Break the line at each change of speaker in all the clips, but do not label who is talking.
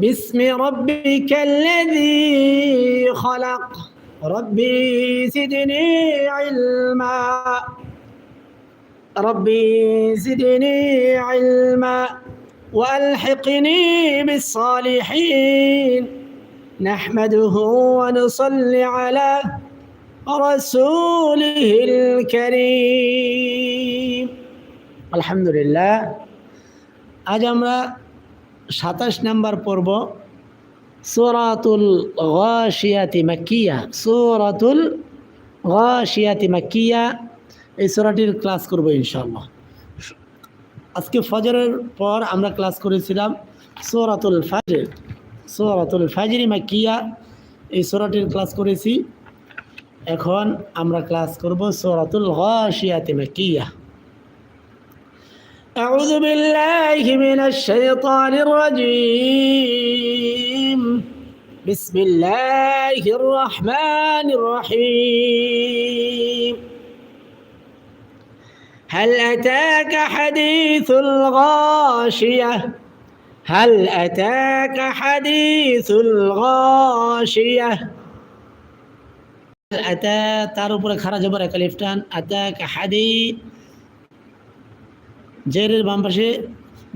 باسم ربك الذي خلق ربي زدني علما ربي زدني علما والحقني بالصالحين نحمده ونصلي على رسوله الكريم الحمد لله আজ আমরা সাতাশ নাম্বার পর্ব, সোরাতুল গাশিয়াতি মাক্কিয়া, সোরাতুল গাশিয়াতি মাক্কিয়া, এই সোরাটির ক্লাস করব ইনশাল্লাহ আজকে ফজরের পর আমরা ক্লাস করেছিলাম সোরাতুল ফাজর, সোরাতুল ফাজরি মাক্কিয়া, এই সোরাটির ক্লাস করেছি। এখন আমরা ক্লাস করব সোরাতুল গাশিয়াতি মাক্কিয়া। أعوذ بالله من الشيطان الرجيم. بسم الله الرحمن الرحيم. هل أتاك حديث الغاشية؟ هل أتاك حديث الغاشية؟ أتى؟ تعرف خرج برك الإفتان. أتاك حديث জেরের বাম পাশে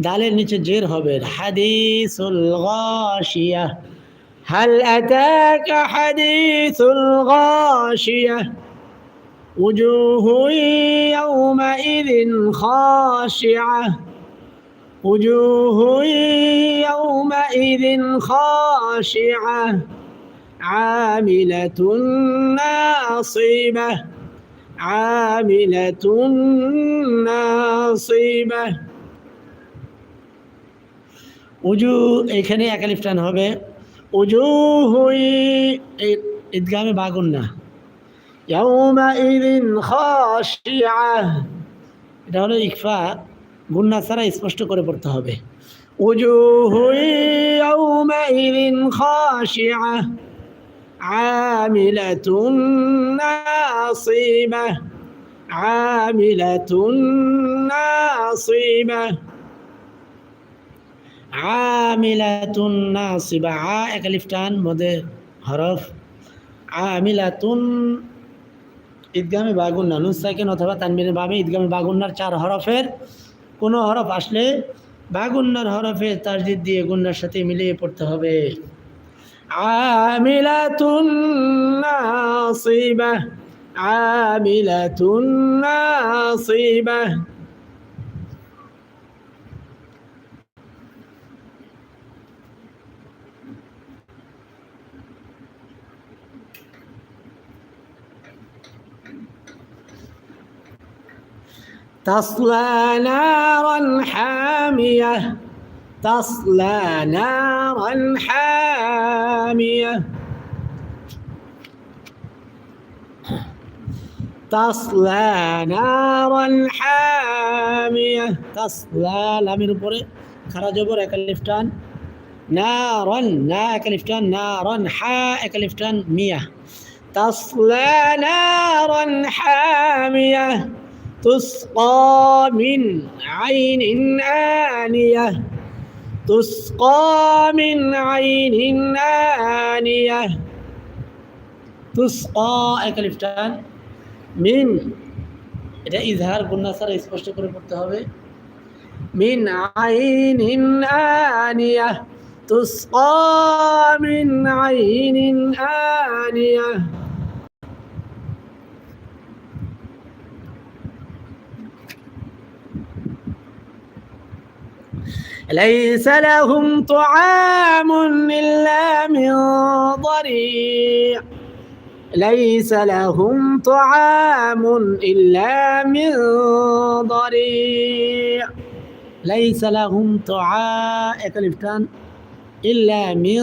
দালের নিচে জের হবে হাদিসুল গাশিয়া হাল আতাকা হাদিসুল গাশিয়া وجوه يومئذ خاشعة وجوه يومئذ خاشعة عاملة ناصبة عاملة নাসিবা উজু এখানে একালিফ টান হবে উজু হুই ঈদগামে বাগুন না ইয়াউমাইদিন খাশিয়া এটা হলো ইকফা গুন্না ছাড়া স্পষ্ট করে পড়তে হবে উজু হুই ইয়াউমাইদিন খাশিয়া عاملة ناصبة عاملة ناصبة عاملة ناصبة عا এক আলিফ টান মধ্যে হরফ আমিলাতুন ঈদগামে বাগুন্না নুন সাইকেন অথবা তানবিনের বাবে ঈদগামে বাগুন্নার চার হরফের কোনো হরফ আসলে বাগুন্নার হরফের তাসদিদ দিয়ে গুন্নার সাথে মিলিয়ে পড়তে হবে عاملة ناصبة. عاملة ناصبة تصلى نارا حامية. تصلى نارا حامية. تصلى نارا حامية. تصلى لامين بوري. خرج بوري كالفتان نارا نا كالفتان نارا حاء كالفتان مية. تصلى نارا حامية. تسقى من عين آنية. تسقى من عين آنية تسقى এক লিফটান মিন এটা ইজহার গুন্না ছাড়া স্পষ্ট করে পড়তে হবে মিন আইনিন আনিয়া তুসকা মিন আইনিন আনিয়া ليس لهم طعام إلا من ضريع؟ ليس لهم طعام إلا من ضريع؟ ليس لهم طعام إكلفتان إلا من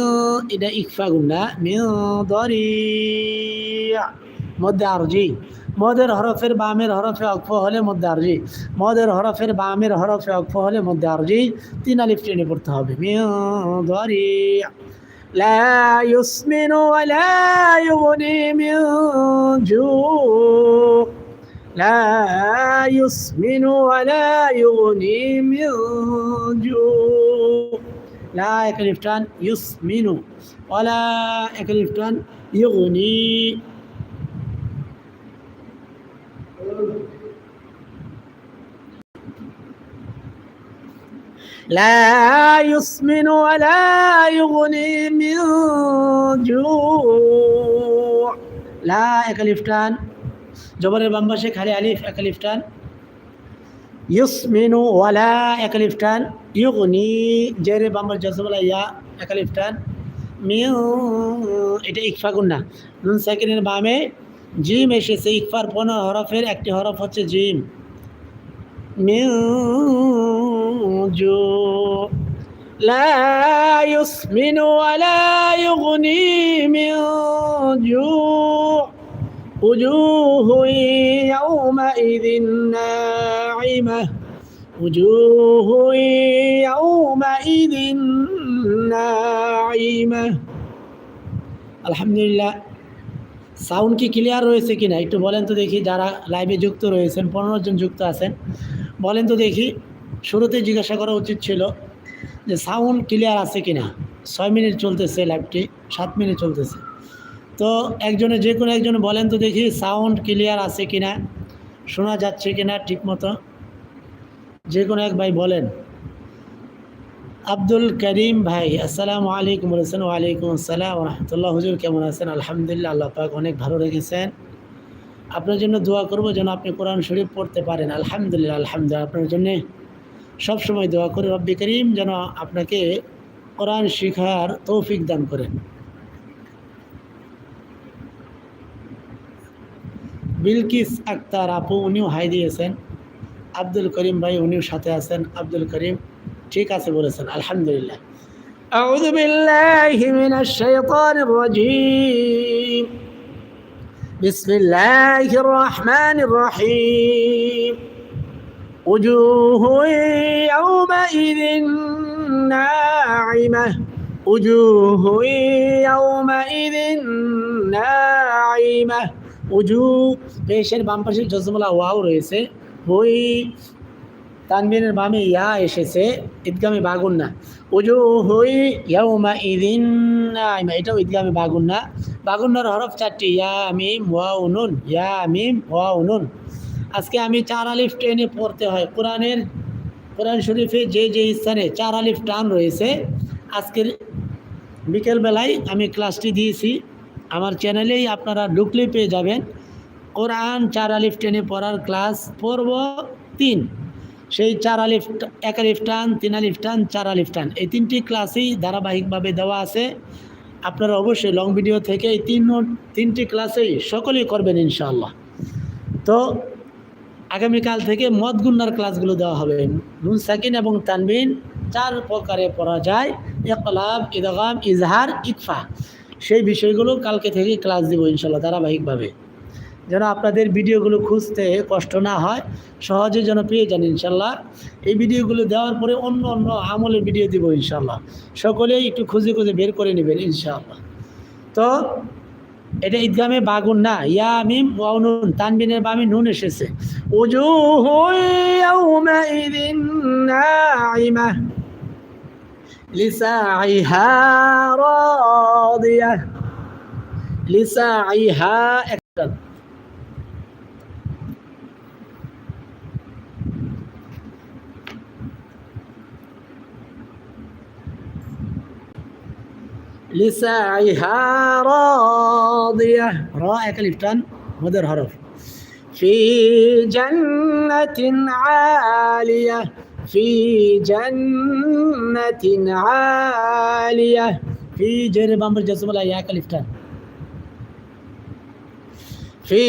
إذا إكفاقنا من ضريع. مدرجي মদের হরফের বামের হরফে অক্ফ হলে মধ্যে আরজি মদের হরফের বামের হরফে অক্ফ হলে মধ্যে আরজি তিন আলিফ টেনে পড়তে হবে ধরি لا يسمن ولا يغني من جوع لا يسمن ولا يغني من جوع লা এক আলিফ টান ইউস মিনু لا يسمن ولا يغني من جوع لا এক আলিফ টান জবরের বাম পাশে খালি আলিফ এক আলিফ টান ইউসমিনু ওয়ালা এক আলিফ টান ইউগনি জেরে বাম পাশে জজবলা ইয়া এক আলিফ টান মিউ এটা ইকফা গুন্না নুন সাকিনের বামে জিম এসেছে ইকফার পনেরো হরফের একটি হরফ হচ্ছে জিম মিউ جوع لا يسمن ولا يغني من جوع وجوه يومئذ ناعمة وجوه يومئذ ناعمة الحمد لله সাউন্ড কি ক্লিয়ার রয়েছে কিনা একটু বলেন তো দেখি যারা লাইভে যুক্ত রয়েছেন, পনেরো জন যুক্ত আছেন, বলেন তো দেখি। শুরুতে জিজ্ঞাসা করা উচিত ছিল যে সাউন্ড ক্লিয়ার আছে কি না? ছয় মিনিট চলতেছে লাইভটি সাত মিনিট চলতেছে। তো একজনে, যে কোনো একজন বলেন তো দেখি সাউন্ড ক্লিয়ার আছে কি না? শোনা যাচ্ছে কি না ঠিকমতো যে কোনো এক ভাই বলেন। আব্দুল করিম ভাই, আসসালামু আলাইকুম বলেছেন। ওয়ালাইকুম আসসালাম রহমতুল্লাহ হুজুর কেমন আছেন? আলহামদুলিল্লাহ, আল্লাহ পাক অনেক ভালো রেখেছেন। আপনার জন্য দোয়া করব যেন আপনি কোরআন শরীফ পড়তে পারেন। আলহামদুলিল্লাহ আলহামদুলিল্লাহ। আপনার জন্যে সব সময় দোয়া করি রব্বি করিম যেন আপনাকে কোরআন শিখার তৌফিক দান করেন। বিলকিস আক্তার আপু, উনিও হাই দিয়েছেন। আব্দুল করিম ভাই, উনিও সাথে আছেন। আব্দুল করিম ঠিক আছে বলেছেন আলহামদুলিল্লাহ أعوذ بالله من الشيطان الرجيم بسم الله الرحمن الرحيم وجوه يومئذ ناعمة وجوه يومئذ ناعمة وجوه পেশের বাম পাশে জজমলা ওয়াও রয়েছে হুই তানবিনের বামে ইয়া এসেছে, ঈদগামে বাগুন না। উজু হুই ইয়াউমা ইদিন এটাও ঈদগামে বাগুন না। বাগুন্নার হরফ চারটি, ইয়া, মিম ওয়া উনুন ইয়া, মিম ওয়া উনুন আজকে আমি চার আলিফ টেনে পড়তে হয়। কোরআনের, কোরআন শরীফে যে যে স্থানে চার আলিফ টান রয়েছে, আজকের বিকেলবেলায় আমি ক্লাসটি দিয়েছি। আমার চ্যানেলেই আপনারা ঢুকলে পেয়ে যাবেন। কোরআন চার আলিফ টেনে পড়ার ক্লাস পড়ব তিন। সেই চার আলিফ এক আলিফ টান, তিন আলিফ টান, চার আলিফ টান। এই তিনটি ক্লাসেই ধারাবাহিকভাবে দেওয়া আছে। আপনারা অবশ্যই লং ভিডিও থেকে এই তিন তিনটি ক্লাসেই সকলেই করবেন ইনশাআল্লাহ। তো আগামীকাল থেকে মদ গুন্নার ক্লাসগুলো দেওয়া হবে। নুন সাকিন এবং তানবিন চার প্রকারে পড়া যায়। একলাব ইদগাম, ইজহার, ইকফা। সেই বিষয়গুলো কালকে থেকে ক্লাস দেবো ইনশাল্লাহ ধারাবাহিকভাবে। যেন আপনাদের ভিডিওগুলো খুঁজতে কষ্ট না হয়, সহজে যেন পেয়ে যান ইনশাল্লাহ। এই ভিডিওগুলো দেওয়ার পরে অন্য অন্য আমলের ভিডিও দিব ইনশাল্লাহ। সকলেই একটু খুঁজে খুঁজে বের করে নেবেন ইনশাআল্লাহ তো এটা ঈদগামে বাগুন না, ইয়া মিম ওয়াউনুন তানবিনের বামে নুন এসেছে। নাইমা, লিসাইহা রাদিয়া একটা لسعيها راضية راء كلمة تان مدر حرف في جنة عالية في جنة عالية في جر بامبر جسم الله يا كلمة تان في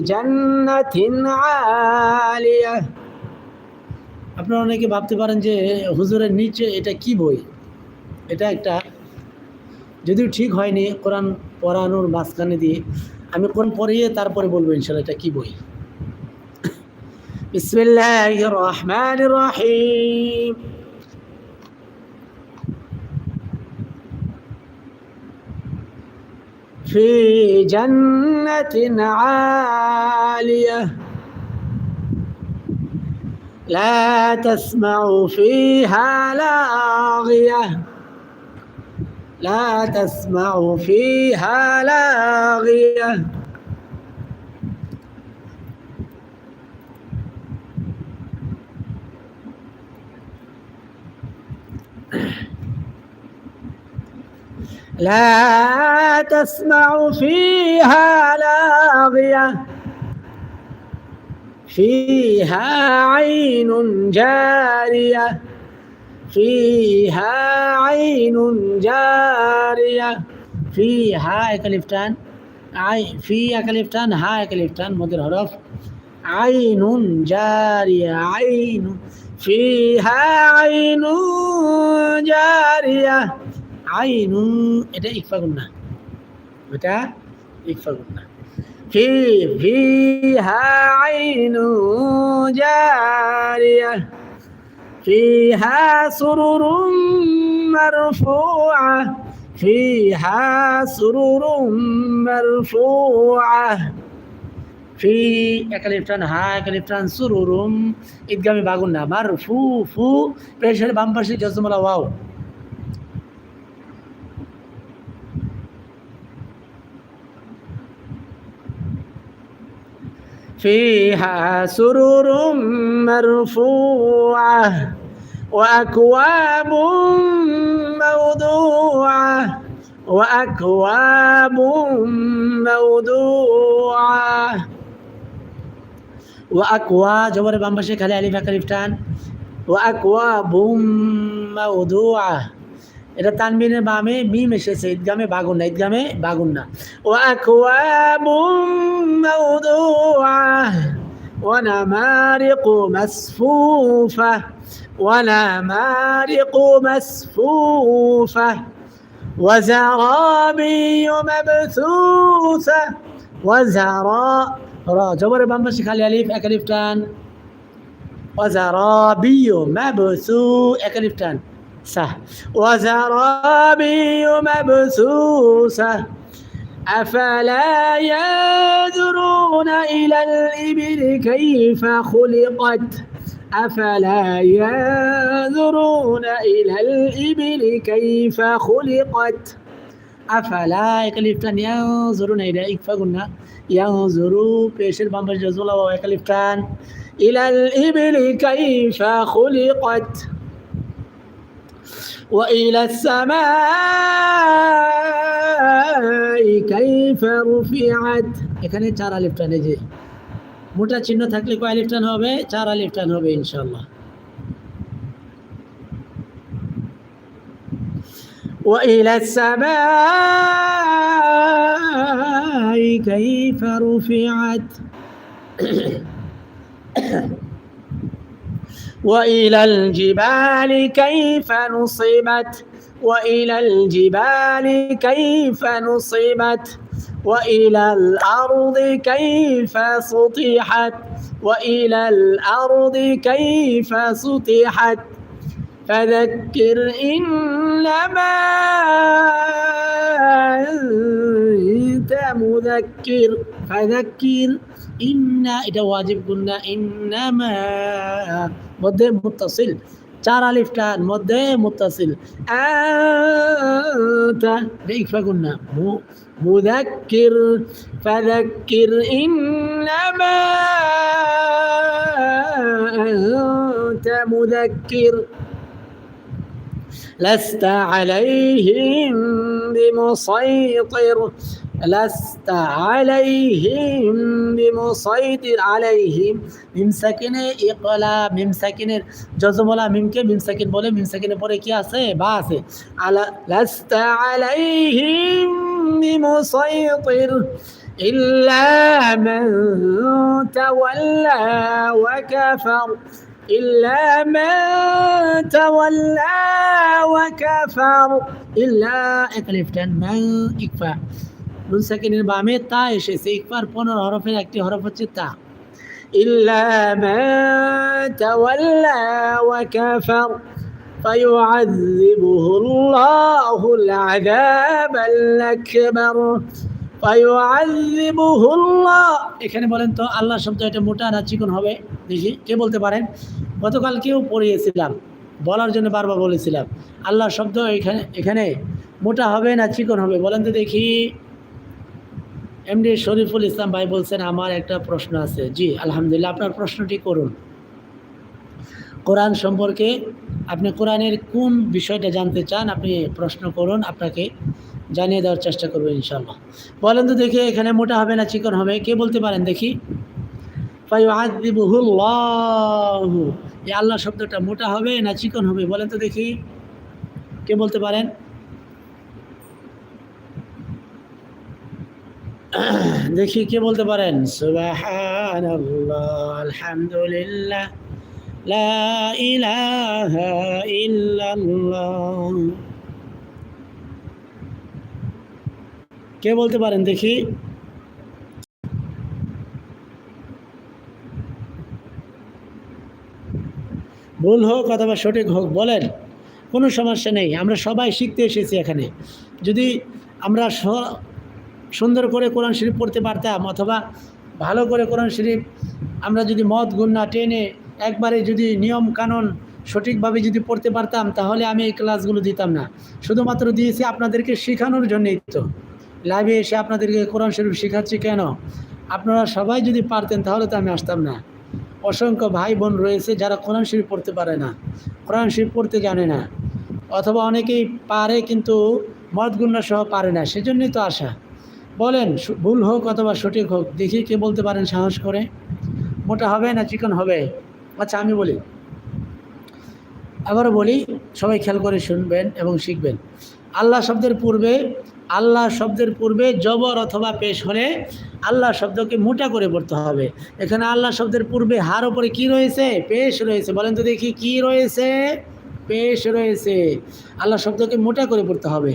جنة عالية আপনারা অনেকে ভাবতে পারেন যে হুজুরের নিচে এটা কি বই এটা একটা যদিও ঠিক হয়নি কোরআন পড়ানোর মাঝখানে দিয়ে আমি কোরআন পড়িয়ে তারপরে বলবো ইনশাল্লাহ এটা কি বই বিসমিল্লাহ রহমান রহিম في جنة عالية لا تسمع فيها لاغية لا تسمع فيها لاغية. لا تسمع فيها لاغية. فيها عين جارية. فيها عين جارية فيها كلفتان عي في كلفتان ها كلفتان مدير حرف عين جارية عين فيها عين جارية عين এটা ইকফা গুন্না এটা ইকফা গুন্না في فيها عين جارية فيها سرر مرفوعة فيها سرر مرفوعة في একালিফটান হা একালিফটান সুরুরুম ঈদগামে বাগুন না মার ফু ফু পেশের বাম পাশে জজমলা ওয়াও فيها سرر مرفوعة وأكواب موضوعة وأكواب موضوعة. وأكوا جوار بامبشي خلي ألف كلفتان وأكواب موضوعة. এটা তানবিনের বামে মিম এসেছে ঈদগামে বাগুন না ঈদগামে বাগুন না ও موضوعة ونمارق مسفوفة ونمارق مسفوفة وزرابي مبثوثة وزرا را جبر بامبشي خالي أليف أكليفتان وزرابي مبثو أكليفتان صح. وزرابي مبثوثة أفلا ينظرون إلى الإبل كيف خلقت؟ أفلا ينظرون إلى الإبل كيف خلقت؟ أفلا يكلفتان ينظرون إلى فقلنا ينظروا بيشر بامبر جزولا ويكلفتان إلى الإبل كيف خلقت؟ وإلى السماء كيف رفعت এখানে চার আলিফ টান এই যে মোটা চিহ্ন থাকলে কয় আলিফ টান হবে চার আলিফ টান হবে ইনশাআল্লাহ وإلى السماء كيف رفعت وإلى الجبال كيف نصبت؟ وإلى الجبال كيف نصبت؟ وإلى الأرض كيف سطحت؟ وإلى الأرض كيف سطحت؟ فذكر إنما أنت مذكر. فذكر. ইন্না এটা ওয়াজিব গুন্না ইন্নামা মধ্যে মুত্তাসিল চার আলিফ টান মধ্যে মুত্তাসিল আতা ইকফা গুন্না মুদাক্কির ফাদাক্কির ইন্নামা আনতা মুদাক্কির لست عليهم بمسيطر لست عليهم بمسيطر عليهم মিম সাকিনে ইকলা মিম সাকিনের জজমলা মিমকে মিম সাকিন বলে মিম সাকিনের পরে কি আছে বা আছে আলা লাস্তা আলাইহিম বিমুসাইতির إلا من تولى وكفر إلا من تولى وكفر إلا إكلفتن من إكفى নুন সাকিনের বামে তা এসেছে ইকফার পনেরো হরফের একটি হরফ হচ্ছে তা إلا من تولى وكفر فيعذبه الله العذاب الأكبر فيعذبه الله এখানে বলেন তো আল্লাহ শব্দ এটা মোটা না চিকন হবে দেখি কে বলতে পারেন গতকাল কেউ পড়িয়েছিলাম বলার জন্য বারবার বলেছিলাম আল্লাহ শব্দ এখানে এখানে মোটা হবে না চিকন হবে বলেন তো দেখি এমডি শরীফুল ইসলাম ভাই বলছেন, আমার একটা প্রশ্ন আছে। জি, আলহামদুলিল্লাহ, আপনার প্রশ্নটি করুন। কোরআন সম্পর্কে আপনি কোরআনের কোন বিষয়টা জানতে চান, আপনি প্রশ্ন করুন, আপনাকে জানিয়ে দেওয়ার চেষ্টা করব ইনশাল্লাহ বলেন তো দেখি, এখানে মোটা হবে না চিকন হবে? কে বলতে পারেন দেখি? আল্লাহ শব্দটা মোটা হবে না চিকন হবে? বলেন তো দেখি, কে বলতে পারেন? দেখি কে বলতে পারেন? আলহামদুলিল্লাহ, লা কে বলতে পারেন দেখি? ভুল হোক অথবা সঠিক হোক, বলেন। কোনো সমস্যা নেই, আমরা সবাই শিখতে এসেছি এখানে। যদি আমরা সুন্দর করে কোরআন শরীফ পড়তে পারতাম অথবা ভালো করে কোরআন শরীফ আমরা যদি মদ, গুন্না টেনে একবারে যদি নিয়ম কানুন সঠিকভাবে যদি পড়তে পারতাম, তাহলে আমি এই ক্লাসগুলো দিতাম না। শুধুমাত্র দিয়েছি আপনাদেরকে শেখানোর জন্যই তো। লাইভে এসে আপনাদেরকে কোরআন শরীফ শেখাচ্ছি কেন? আপনারা সবাই যদি পারতেন, তাহলে তো আমি আসতাম না। অসংখ্য ভাই বোন রয়েছে যারা কোরআন শরীফ পড়তে পারে না, কোরআন শরীফ পড়তে জানে না। অথবা অনেকেই পারে কিন্তু মদ গুণা সহ পারে না, সেজন্যই তো আশা বলেন ভুল হোক অথবা সঠিক হোক, দেখি কে বলতে পারেন সাহস করে। মোটা হবে না চিকন হবে? আচ্ছা আমি বলি। আবারও বলি, সবাই খেয়াল করে শুনবেন এবং শিখবেন। আল্লাহ শব্দের পূর্বে, আল্লাহ শব্দের পূর্বে জবর অথবা পেশ হলে আল্লাহ শব্দকে মোটা করে পড়তে হবে। এখানে আল্লাহ শব্দের পূর্বে হার ওপরে কি রয়েছে? পেশ রয়েছে। বলেন তো দেখি, কি রয়েছে? পেশ রয়েছে। আল্লাহ শব্দকে মোটা করে পড়তে হবে।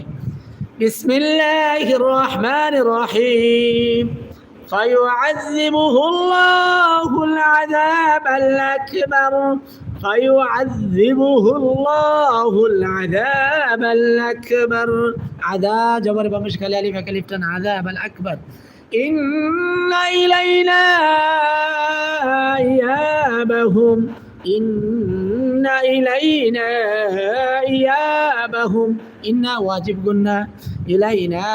بسم الله الرحمن الرحيم فيعذبه الله العذاب الأكبر فيعذبه الله العذاب الأكبر عذاب جبر بمشك كلالي فكلفة عذاب الأكبر إن إلينا إيابهم إن إلينا إيابهم. إن واجب قلنا. إلينا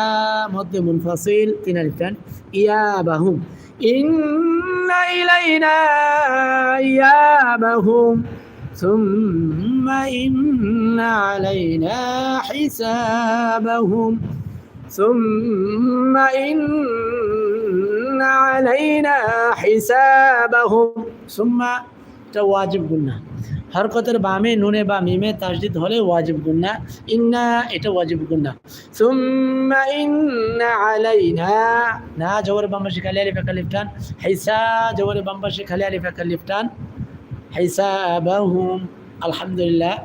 مد منفصل. تنالفتن إيابهم. إن إلينا إيابهم. ثم إن علينا حسابهم. ثم إن علينا حسابهم. ثم এটা ওয়াজিব গুন্না হরকতের বামে, নুনে বা মিমে তাসদিদ হলে ওয়াজিব গুন্না ইন্না, এটা ওয়াজিব গুন্না সুম্মা ইন্না আলাইনা। না জবর বাম্বাসী খালি আলিফ, একালিফ, টান। হাইসা জবর বাম্বাসী খালি আলিফ, একালিফ, টান। হাইসাবাহুম। আলহামদুলিল্লাহ।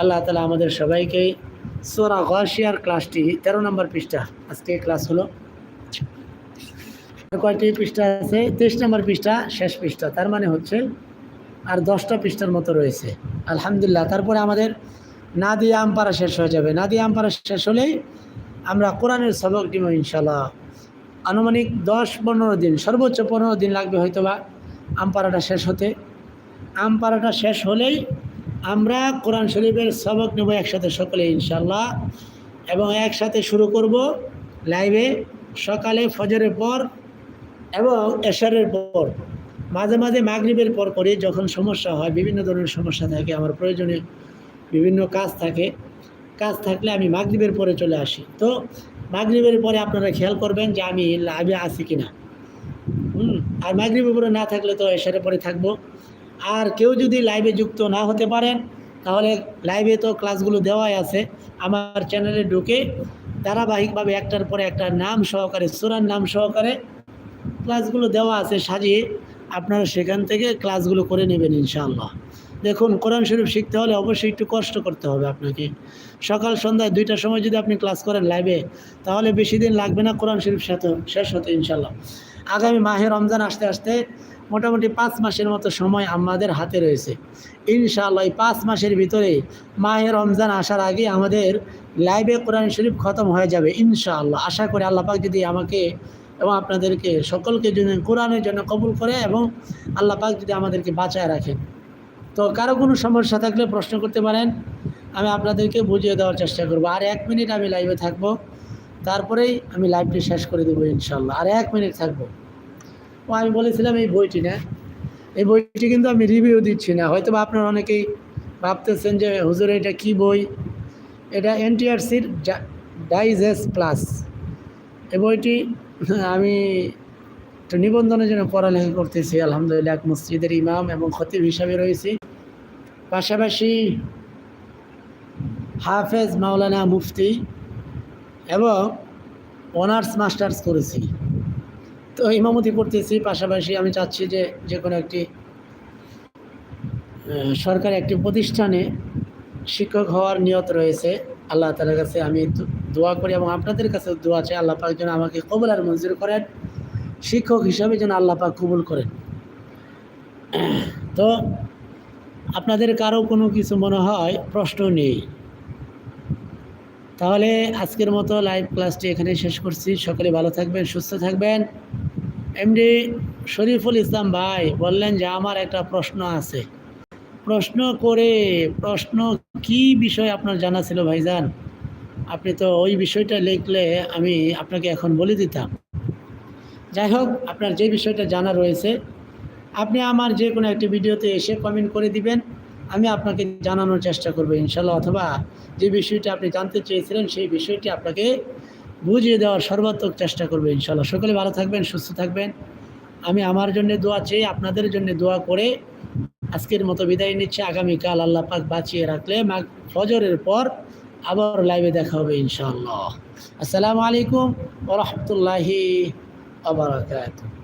আল্লাহ তালা আমাদের সবাইকে সোরা গাশিয়ার ক্লাসটি তেরো নম্বর পৃষ্ঠা, আজকে ক্লাস হলো কয়টি পৃষ্ঠা আছে? তেইশ নম্বর পৃষ্ঠা, শেষ পৃষ্ঠা। তার মানে হচ্ছে আর দশটা পৃষ্ঠার মতো রয়েছে। আলহামদুলিল্লাহ, তারপরে আমাদের নাদিয়া আমপারা শেষ হয়ে যাবে। নাদিয়া আমপারা শেষ হলেই আমরা কোরআনের সবক দিব ইনশাল্লাহ আনুমানিক দশ পনেরো দিন, সর্বোচ্চ পনেরো দিন লাগবে হয়তো বা আমপারাটা শেষ হতে। আমপারাটা শেষ হলেই আমরা কোরআন শরীফের সবক নেব একসাথে সকলে ইনশাল্লাহ এবং একসাথে শুরু করব লাইভে সকালে ফজরের পর এবং এশারের পর। মাঝে মাঝে মাগরিবের পর করে যখন সমস্যা হয়, বিভিন্ন ধরনের সমস্যা থাকে, আমার প্রয়োজনে বিভিন্ন কাজ থাকে। কাজ থাকলে আমি মাগরিবের পরে চলে আসি। তো মাগরিবের পরে আপনারা খেয়াল করবেন যে আমি লাইভে আছি কিনা হুম, আর মাগরিবের পরে না থাকলে তো এসারে পরে থাকব। আর কেউ যদি লাইভে যুক্ত না হতে পারেন, তাহলে লাইভে তো ক্লাসগুলো দেওয়াই আছে। আমার চ্যানেলে ঢুকে ধারাবাহিকভাবে একটার পরে একটা নাম সহকারে, সুরার নাম সহকারে ক্লাসগুলো দেওয়া আছে, সাজিয়ে। আপনারা সেখান থেকে ক্লাসগুলো করে নেবেন ইনশাআল্লাহ। দেখুন, কোরআন শরীফ শিখতে হলে অবশ্যই একটু কষ্ট করতে হবে আপনাকে। সকাল, সন্ধ্যায় দুইটার সময় যদি আপনি ক্লাস করেন লাইভে তাহলে বেশি দিন লাগবে না কোরআন শরীফ সাথে, শেষ হতে ইনশাল্লাহ আগামী মাহে রমজান আসতে আসতে মোটামুটি পাঁচ মাসের মতো সময় আমাদের হাতে রয়েছে। ইনশাআল্লাহ এই পাঁচ মাসের ভিতরে মাহে রমজান আসার আগে আমাদের লাইভে কোরআন শরীফ খতম হয়ে যাবে ইনশাআল্লাহ। আশা করি আল্লাহ পাক যদি আমাকে এবং আপনাদেরকে সকলকে জন্য কোরআনের জন্য কবুল করে এবং আল্লাহ পাক যদি আমাদেরকে বাঁচায় রাখেন তো কারও কোনো সমস্যা থাকলে প্রশ্ন করতে পারেন, আমি আপনাদেরকে বুঝিয়ে দেওয়ার চেষ্টা করব। আর এক মিনিট আমি লাইভে থাকব, তারপরেই আমি লাইভটি শেষ করে দেবো ইনশাল্লাহ আর এক মিনিট থাকব। ও, আমি বলেছিলাম এই বইটি না। এই বইটি কিন্তু আমি রিভিউ দিচ্ছি না। হয়তো বা আপনারা অনেকেই ভাবতেছেন যে, হুজুর, এটা কি বই? এটা এনটিআরসির ডাইজেস প্লাস এই বইটি আমি একটু নিবন্ধনের জন্য পড়ালেখা করতেছি, আলহামদুলিল্লাহ, এক মসজিদের ইমাম এবং খতিব হিসাবে রয়েছি। পাশাপাশি হাফেজ মাওলানা মুফতি এবং অনার্স, মাস্টার্স করেছি। তো ইমামতি করতেছি, পাশাপাশি আমি চাচ্ছি যে যে কোনো একটি সরকারি একটি প্রতিষ্ঠানে শিক্ষক হওয়ার নিয়ত রয়েছে। আল্লাহ তালার কাছে আমি দোয়া করি এবং আপনাদের কাছে দোয়া চাই, আল্লাহ পাক যেন আমাকে কবুল আর মঞ্জুর করেন, শিক্ষক হিসাবে যেন আল্লাহ পাক কবুল করেন। তো আপনাদের কারও কোনো কিছু মনে হয়, প্রশ্ন নেই। তাহলে আজকের মতো লাইভ ক্লাসটি এখানে শেষ করছি। সকলে ভালো থাকবেন, সুস্থ থাকবেন। এমডি শরীফুল ইসলাম ভাই বললেন যে, আমার একটা প্রশ্ন আছে। প্রশ্ন করে, প্রশ্ন কি বিষয় আপনার জানা ছিল ভাইজান? আপনি তো ওই বিষয়টা লিখলে আমি আপনাকে এখন বলে দিতাম। যাই হোক, আপনার যে বিষয়টা জানা রয়েছে, আপনি আমার যে কোনো একটি ভিডিওতে এসে কমেন্ট করে দিবেন, আমি আপনাকে জানানোর চেষ্টা করব ইনশাল্লাহ, অথবা যে বিষয়টি আপনি জানতে চেয়েছিলেন সেই বিষয়টি আপনাকে বুঝিয়ে দেওয়ার সর্বাত্মক চেষ্টা করব ইনশাল্লাহ। সকলে ভালো থাকবেন, সুস্থ থাকবেন। আমি আমার জন্য দোয়া চেয়ে আপনাদের জন্য দোয়া করে আজকের মতো বিদায় নিচ্ছে। আগামীকাল আল্লাহ পাক বাঁচিয়ে রাখলে মাগ ফজরের পর আবার লাইভে দেখা হবে ইনশাআল্লাহ। আসসালামু আলাইকুম ওরহমতুল্লাহি আবরাকাতুহ